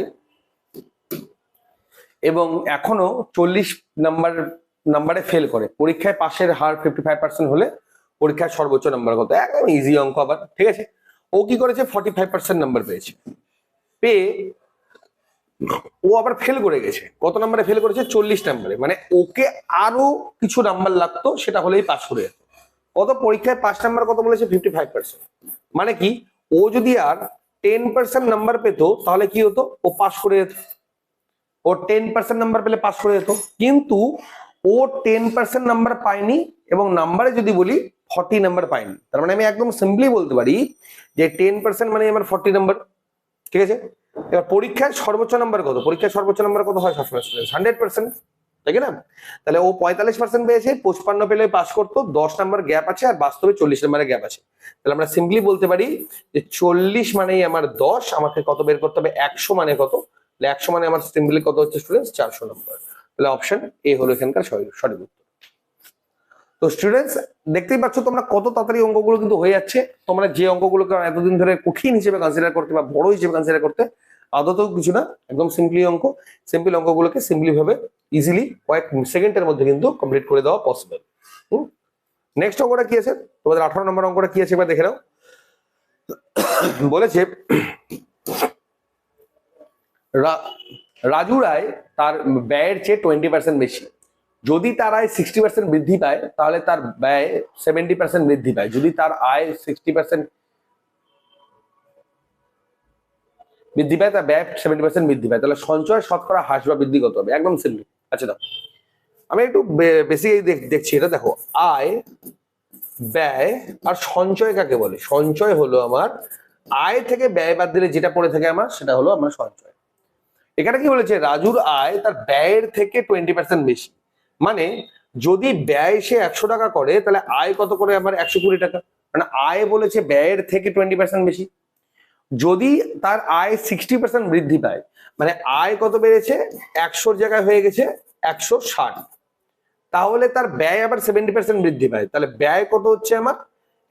এবং এখনও চল্লিশ নাম্বার নাম্বারে ফেল করে। পরীক্ষায় পাশের হার ফিফটি ফাইভ পার্সেন্ট হলে পরীক্ষায় সর্বোচ্চ নাম্বার কত? একদম ইজি অঙ্ক আবার, ঠিক আছে? ও কি করেছে? ফর্টি ফাইভ পার্সেন্ট নাম্বার পেয়েছে। পেয়ে ও আবার ফেল করে গেছে। কত নাম্বারে ফেল করেছে? চল্লিশ নাম্বারে মানে ওকে আরও কিছু নাম্বার লাগতো, সেটা হলেই পাস করে যেত। কত পরীক্ষায় পাস নাম্বার কত বলেছে? ফিফটি ফাইভ পার্সেন্ট মানে কি? ও যদি আর টেন পার্সেন্ট নাম্বার পেতো, তাহলে কি হতো? ও পাস করে যেত। ও টেন পার্সেন্ট নাম্বার পেলে পাস করে যেত। কিন্তু ও টেন পার্সেন্ট নাম্বার পায়নি এবং নাম্বারে যদি বলি ফর্টি নাম্বার পায়নি। তার মানে আমি একদম সিম্পলি বলতে পারি যে টেন পার্সেন্ট মানে আমার ফর্টি নাম্বার ঠিক আছে? এবার পরীক্ষায় সর্বোচ্চ নাম্বার কত? পরীক্ষায় সর্বোচ্চ নাম্বার কত হয় সবসময়? হান্ড্রেড পার্সেন্ট তাই না? তাহলে ও পঁয়তাল্লিশ পার্সেন্ট পেয়েছে, পঁচপান্ন পেলে পাস করতো, দশ নাম্বার গ্যাপ আছে আর বাস্তবে চল্লিশ নাম্বারের গ্যাপ আছে। তাহলে আমরা সিম্পলি বলতে পারি যে চল্লিশ মানেই আমার দশ, আমাকে কত বের করতে হবে? একশো মানে কত? তাহলে একশো মানে আমার সিম্পলি কত হচ্ছে স্টুডেন্টস চারশো নম্বর তাহলে অপশন এ হলো এখানকার সঠিক উত্তর। তো স্টুডেন্টস দেখতেই পাচ্ছ তোমরা কত তাড়াতাড়ি অঙ্কগুলো কিন্তু হয়ে যাচ্ছে। তোমরা যে অঙ্কগুলোকে এতদিন ধরে কঠিন হিসেবে কনসিডার করতে বা বড় হিসেবে কনসিডার করতে আদতেও কিছু না, একদম সিম্পলি অঙ্ক। সিম্পল অঙ্কগুলোকে সিম্পলি ভাবে ইজিলি কয়েক সেকেন্ডের মধ্যে কিন্তু কমপ্লিট করে দেওয়া পসিবল নেক্সট অঙ্কটা কি আছে? তোমাদের আঠারো নম্বর অঙ্কটা কি আছে এবার দেখে নাও। বলেছে রাজু রায় তার ব্যয়ের চেয়ে টোয়েন্টি পার্সেন্ট বেশি। যদি তার আয় সিক্সটি পার্সেন্ট বৃদ্ধি পায়, তাহলে তার ব্যয় সেভেন্টি পার্সেন্ট বৃদ্ধি পায়। যদি তার আয় সিক্সটি পার্সেন্ট বৃদ্ধি পায়, তার ব্যয় সেভেন্টি পার্সেন্ট বৃদ্ধি পায়। তাহলে সঞ্চয় শতকরা হ্রাস বা বৃদ্ধি কত হবে? একদম সিম্পল আচ্ছা দাও। আমি একটু বেশি দেখছি এটা, দেখো। আয়, ব্যয় আর সঞ্চয় কাকে বলে? সঞ্চয় হলো আমার আয় থেকে ব্যয় বাদ দিলে যেটা পড়ে থাকে আমার, সেটা হলো আমার সঞ্চয়। এখানে কি বলেছে? রাজুর আয় তার ব্যয়ের থেকে টোয়েন্টি পার্সেন্ট বেশি। মানে যদি ব্যয় সে একশো টাকা করে, তাহলে আয় কত করে? আমার একশো কুড়ি টাকা। মানে আয় বলেছে ব্যয়ের থেকে টোয়েন্টি পার্সেন্ট বেশি। যদি তার আয় সিক্সটি পার্সেন্ট বৃদ্ধি পায় মানে আয় কত বেড়েছে? একশোর জায়গায় হয়ে গেছে একশো ষাট। তাহলে তার ব্যয় আবার সেভেন্টি পার্সেন্ট বৃদ্ধি পায়। তাহলে ব্যয় কত হচ্ছে আমার?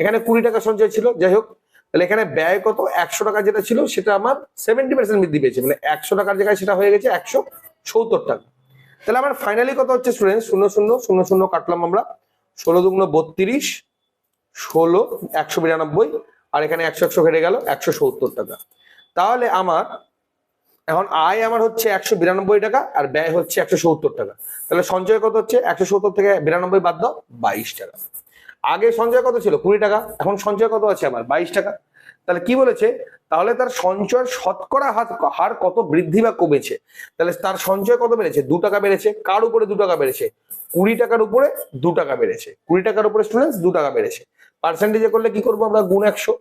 এখানে কুড়ি টাকা সঞ্চয় ছিল, যাই হোক। তাহলে এখানে ব্যয় কত? একশো টাকা যেটা ছিল, সেটা আমার সেভেন্টি পার্সেন্ট বৃদ্ধি পেয়েছে। মানে একশো টাকার জায়গায় সেটা হয়ে গেছে একশো সত্তর টাকা। তাহলে আমার ফাইনালি কত হচ্ছে স্টুডেন্ট শূন্য শূন্য শূন্য শূন্য কাটলাম আমরা। ষোলো দুগুণ বত্রিশ, ষোলো, একশো বিরানব্বই। আর এখানে একশো একশো কেটে গেল, একশো সত্তর টাকা। তাহলে আমার, এখন আয় আমার হচ্ছে একশো বিরানব্বই টাকা আর ব্যয় হচ্ছে একশো সত্তর টাকা। তাহলে সঞ্চয় কত হচ্ছে? একশো সত্তর থেকে বিরানব্বই বাদ দাও, বাইশ টাকা। আগে সঞ্চয় কত ছিল? কুড়ি টাকা, এখন সঞ্চয় কত আছে আমার? বাইশ টাকা। তাহলে কি বলেছে? তাহলে তার সঞ্চয়ের শতকরা হার হার কত বৃদ্ধি বা কমেছে? তাহলে তার সঞ্চয় কত বেড়েছে? দু টাকা বেড়েছে। কার উপরে দু টাকা বেড়েছে? কুড়ি টাকার উপরে দু টাকা বেড়েছে। কুড়ি টাকার উপরে স্টুডেন্টস দু টাকা বেড়েছে। পার্সেন্টেজে করলে কি করব আমরা? গুণ একশো।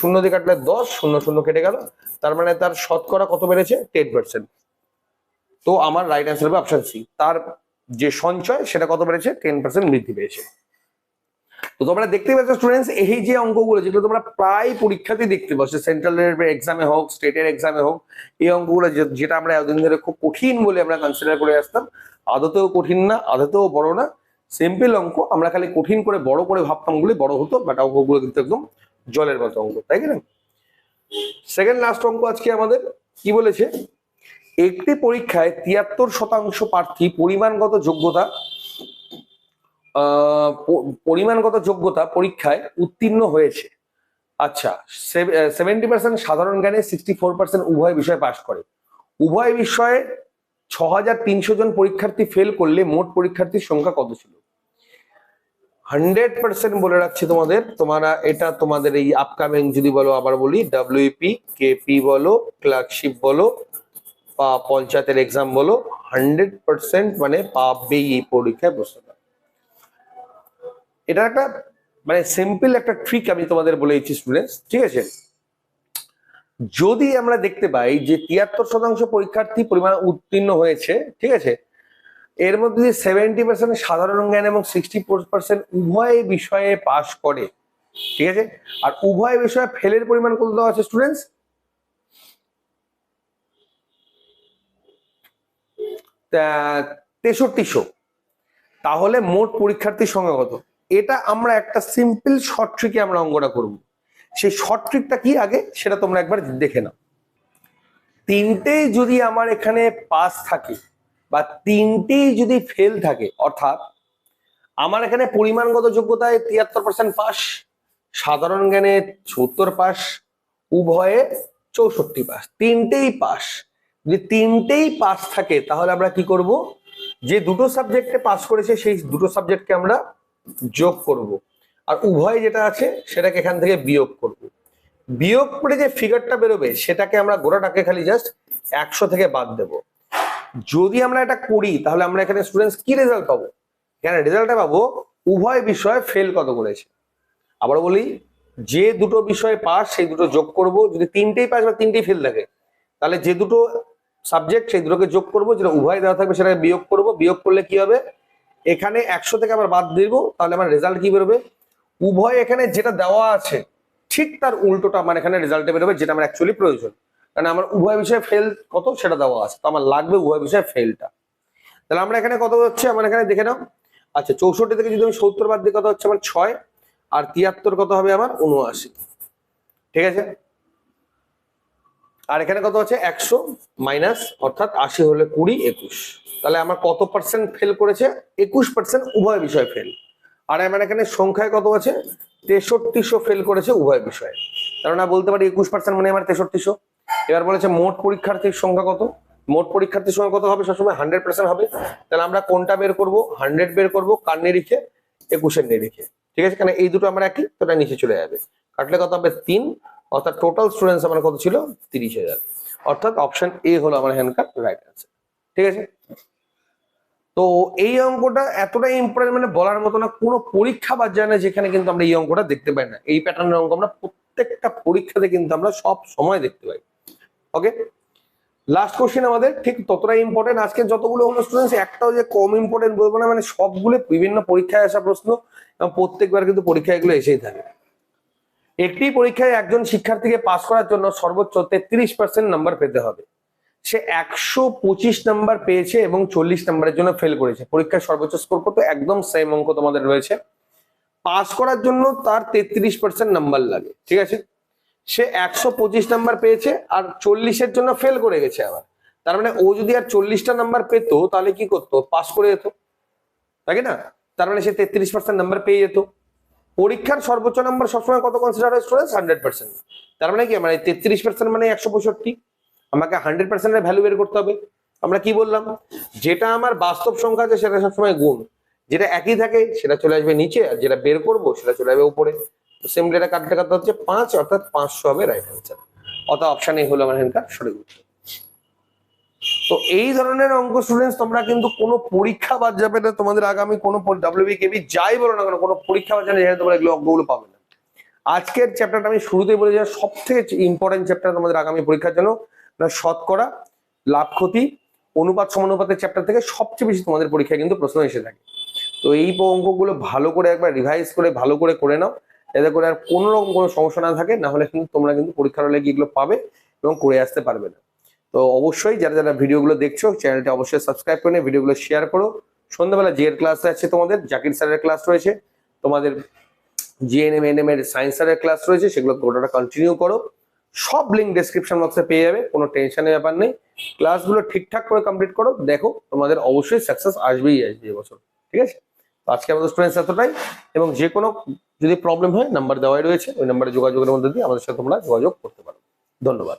শূন্য দিয়ে কাটলে দশ, শূন্য শূন্য কেটে গেল। তার মানে তার শতকরা কত বেড়েছে? টেন পার্সেন্ট তো আমার রাইট অ্যান্সার হবে অপশন সি তার যে সঞ্চয়, সেটা কত বেড়েছে? টেন পার্সেন্ট বৃদ্ধি পেয়েছে। তো তোমরা দেখতে পাচ্ছ স্টুডেন্টস এই যে অঙ্কগুলো, যেগুলো তোমরা প্রায় পরীক্ষাতে দেখতে পাচ্ছ সেন্ট্রাল এক্সামে হোক স্টেটের এক্সামে হোক, এই অঙ্কগুলো যেটা আমরা এতদিন ধরে খুব কঠিন বলে আমরা কনসিডার করে আসতাম, আদতেও কঠিন না, আদতেও বড় না। সিম্পল অঙ্ক, আমরা খালি কঠিন করে বড় করে ভাবতাম বলে বড় হতো বাট অঙ্কগুলো কিন্তু একদম জলের মতো অঙ্ক, তাই কি না? সেকেন্ড লাস্ট অঙ্ক আজকে আমাদের, কি বলেছে? একটি পরীক্ষায় তিয়াত্তর শতাংশ প্রার্থী পরিমাণগত যোগ্যতা পরিমাণগত যোগ্যতা পরীক্ষায় উত্তীর্ণ হয়েছে। আচ্ছা সেভেন্টি পার্সেন্ট সাধারণ জ্ঞানে সিক্সটি ফোর পার্সেন্ট উভয় বিষয়ে পাশ করে। উভয় বিষয়ে ছ হাজার তিনশো জন পরীক্ষার্থী ফেল করলে মোট পরীক্ষার্থীর সংখ্যা কত ছিল? হান্ড্রেড পার্সেন্ট বলে রাখছি তোমাদের। তোমরা এটা তোমাদের এই আপকামিং যদি বলো, আবার বলি ডাব্লিউপি কেপি বলো ক্লার্কশিপ বলো, বা পঞ্চায়েতের এক্সাম বলো, হান্ড্রেড পার্সেন্ট মানে পাবেই এই পরীক্ষায় প্রশ্নটা এটা একটা মানে সিম্পল একটা ট্রিক আমি তোমাদের বলে দিচ্ছি স্টুডেন্টস ঠিক আছে? যদি আমরা দেখতে পাই যে তিয়াত্তর শতাংশ পরীক্ষার্থী পরিমাণ উত্তীর্ণ হয়েছে, ঠিক আছে? এর মধ্যে যদি সেভেন্টি পার্সেন্ট সাধারণ জ্ঞান এবং সিক্সটি পার্সেন্ট উভয় বিষয়ে পাশ করে, ঠিক আছে? আর উভয় বিষয়ে ফেলের পরিমাণ কত দেওয়া আছে স্টুডেন্টস তেষট্টিশো। তাহলে মোট পরীক্ষার্থীর সংখ্যা কত? এটা আমরা একটা সিম্পল শর্ট ট্রিকে আমরা অঙ্কটা করব। সেই শর্ট ট্রিকটা কি আগে? সেটা তোমরা একবার দেখে নাও। তিনটেই যদি আমার এখানে পাস থাকে বা তিনটেই যদি ফেল থাকে, অর্থাৎ আমার এখানে পরিমাণগত যোগ্যতায় তিয়াত্তর পার্সেন্ট পাস সাধারণ জ্ঞানে সত্তর পাস উভয়ে চৌষট্টি পাস তিনটেই পাস যদি তিনটেই পাস থাকে, তাহলে আমরা কি করব? যে দুটো সাবজেক্টে পাস করেছে, সেই দুটো সাবজেক্টকে আমরা যোগ করব। আর উভয় যেটা আছে, সেটাকে এখান থেকে বিয়োগ করব। বিয়োগ করে যে ফিগারটা বেরোবে, সেটাকে আমরা গোড়াটাকে খালি জাস্ট একশো থেকে বাদ দেব। যদি আমরা এটা করি, তাহলে আমরা এখানে স্টুডেন্টস কি রেজাল্ট পাবো? এখানে রেজাল্টটা পাবো, উভয় বিষয়ে ফেল কত করেছে? আবার বলি, যে দুটো বিষয়ে পাস, সেই দুটো যোগ করব। যদি তিনটেই পাস বা তিনটেই ফেল থাকে, তাহলে যে দুটো সাবজেক্ট সেই দুটোকে যোগ করব, যেটা উভয় দেওয়া থাকবে, সেটাকে বিয়োগ করব। বিয়োগ করলে কি হবে? এখানে একশো থেকে আবার বাদ দিব, তাহলে আমার রেজাল্ট কি বেরোবে? উভয় এখানে যেটা দেওয়া আছে, ঠিক তার উল্টোটা আমার এখানে রেজাল্টে বেরোবে, যেটা আমার অ্যাকচুয়ালি প্রয়োজন। কারণ আমার উভয় বিষয়ে ফেল কত সেটা দেওয়া আছে। তো আমার লাগবে উভয় বিষয়ে ফেলটা তাহলে আমরা এখানে কত হচ্ছে? আমার এখানে দেখে নাও। আচ্ছা চৌষট্টি থেকে যদি আমি সত্তর বাদ দিই, কত হচ্ছে? আমার ছয়। আর তিয়াত্তর কত হবে? আমার উনআশি। ঠিক আছে? আর এখানে কত আছে একশো মাইনাস, অর্থাৎ আশি হলে কুড়ি, একুশ। তাহলে আমার কত পার্সেন্ট ফেল করেছে? একুশ পার্সেন্ট উভয় বিষয় ফেল আর আমার এখানে সংখ্যায় কত আছে? তেষট্টিশো ফেল করেছে উভয় বিষয়ে। মানে বলতে পারি একুশ পার্সেন্ট মানে আমার তেষট্টিশো। এবার বলেছে মোট পরীক্ষার্থীর সংখ্যা কত? মোট পরীক্ষার্থীর সংখ্যা কত হবে? সবসময় হান্ড্রেড পার্সেন্ট হবে। তাহলে আমরা কোনটা বের করব? হান্ড্রেড বের করব কার নিরিখে? একুশের নিরিখে। ঠিক আছে? কারণ এই দুটো আমরা একই তোটা নিচে চলে যাবে। কাটলে কত হবে? তিন। অর্থাৎ টোটাল স্টুডেন্টস আমার কত ছিল? তিরিশ হাজার। অর্থাৎ অপশন এ হলো আমার এখানকার রাইট আনসার ঠিক আছে? তো এই অঙ্কটা এতটাই ইম্পর্টেন্ট মানে বলার মতো না, কোনো পরীক্ষা বাদ যায় না যেখানে কিন্তু আমরা এই অঙ্কটা দেখতে পাই না। এই প্যাটার্নের অঙ্ক আমরা প্রত্যেকটা পরীক্ষাতে কিন্তু আমরা সব সময় দেখতে পাই। ওকে লাস্ট কোশ্চেন আমাদের, ঠিক ততটাই ইম্পর্টেন্ট আজকে যতগুলো হলো স্টুডেন্টস একটাও যে কম ইম্পর্টেন্ট বলব না মানে সবগুলো বিভিন্ন পরীক্ষায় আসা প্রশ্ন, এবং প্রত্যেকবার কিন্তু পরীক্ষা এগুলো এসেই থাকে। একটি পরীক্ষায় একজন শিক্ষার্থীকে পাস করার জন্য সর্বোচ্চ তেত্রিশ পার্সেন্ট নাম্বার পেতে হবে। সে একশো পঁচিশ নাম্বার পেয়েছে এবং চল্লিশ নাম্বারের জন্য ফেল করেছে। পরীক্ষায় সর্বোচ্চ স্কোর কত? একদম সেম অঙ্ক তোমাদের রয়েছে। পাস করার জন্য তার তেত্রিশ পার্সেন্ট নাম্বার লাগে। ঠিক আছে? সে একশো পঁচিশ নাম্বার পেয়েছে আর চল্লিশের জন্য ফেল করে গেছে আবার। তার মানে ও যদি আর চল্লিশটা নাম্বার পেতো, তাহলে কি করতো? পাস করে যেত। তাই না? তার মানে সে তেত্রিশ পার্সেন্ট নাম্বার পেয়ে যেত। পরীক্ষার সর্বোচ্চ নাম্বার সবসময় কত কনসিডার হয় স্টুডেন্টস হান্ড্রেড পার্সেন্ট তার মানে কি? মানে তেত্রিশ পার্সেন্ট মানে একশো পঁয়ষট্টি। আমাকে হান্ড্রেড পার্সেন্টের ভ্যালু বের করতে হবে। আমরা কি বললাম? যেটা আমার বাস্তব সংখ্যা আছে, সেটা সবসময় গুণ। যেটা একই থাকে, সেটা চলে আসবে নিচে, আর যেটা বের করব, সেটা চলে আসবে উপরে। সিম্পলি এটা কাটতে কাটতে হচ্ছে পাঁচ, অর্থাৎ পাঁচশো হবে রাইট অ্যান্সার অর্থাৎ অপশন হলো আমার এখানকার সঠিক উত্তর তো এই ধরনের অঙ্ক স্টুডেন্টস তোমরা কিন্তু কোনো পরীক্ষা বাদ যাবে না। তোমাদের আগামী কোনো ডাব্লিউবি কেবি যাই বলো না কেন, কোনো পরীক্ষা বাদ যাবে তোমরা এগুলো অঙ্কগুলো পাবে না। আজকের চ্যাপ্টারটা আমি শুরুতেই বলে যাই সব থেকে ইম্পর্টেন্ট চ্যাপ্টার তোমাদের আগামী পরীক্ষার জন্য। শতকরা, লাভ ক্ষতি, অনুপাত সমানুপাতের চ্যাপ্টার থেকে সবচেয়ে বেশি তোমাদের পরীক্ষায় কিন্তু প্রশ্ন এসে থাকে। তো এই অঙ্কগুলো ভালো করে একবার রিভাইজ করে, ভালো করে করে নাও। যাতে করে আর কোনো রকম কোনো সমস্যা না থাকে না হলে কিন্তু তোমরা কিন্তু পরীক্ষার হলে গিয়ে এগুলো পাবে এবং করে আসতে পারবে না। তো অবশ্যই যারা যারা ভিডিওগুলো দেখছ, চ্যানেলটা অবশ্যই সাবস্ক্রাইব করে ভিডিওগুলো শেয়ার করো। সন্ধ্যাবেলা জিএর ক্লাস আছে তোমাদের, জাকির স্যারের ক্লাস রয়েছে। তোমাদের জিএনএম এনএম এর সায়েন্স স্যারের ক্লাস রয়েছে, সেগুলো গোটাটা কন্টিনিউ করো। সব লিঙ্ক ডেসক্রিপশন বক্সে পেয়ে যাবে, কোনো টেনশনের ব্যাপার নেই। ক্লাসগুলো ঠিকঠাক করে কমপ্লিট করো, দেখো তোমাদের অবশ্যই সাকসেস আসবেই আসবে এবছর ঠিক আছে? আজকে আমাদের স্টুডেন্টস এতটাই এবং যে কোনো যদি প্রবলেম হয় নাম্বার দেওয়াই রয়েছে, ওই নাম্বারে যোগাযোগের মধ্যে দিয়ে আমাদের সাথে তোমরা যোগাযোগ করতে পারো। ধন্যবাদ।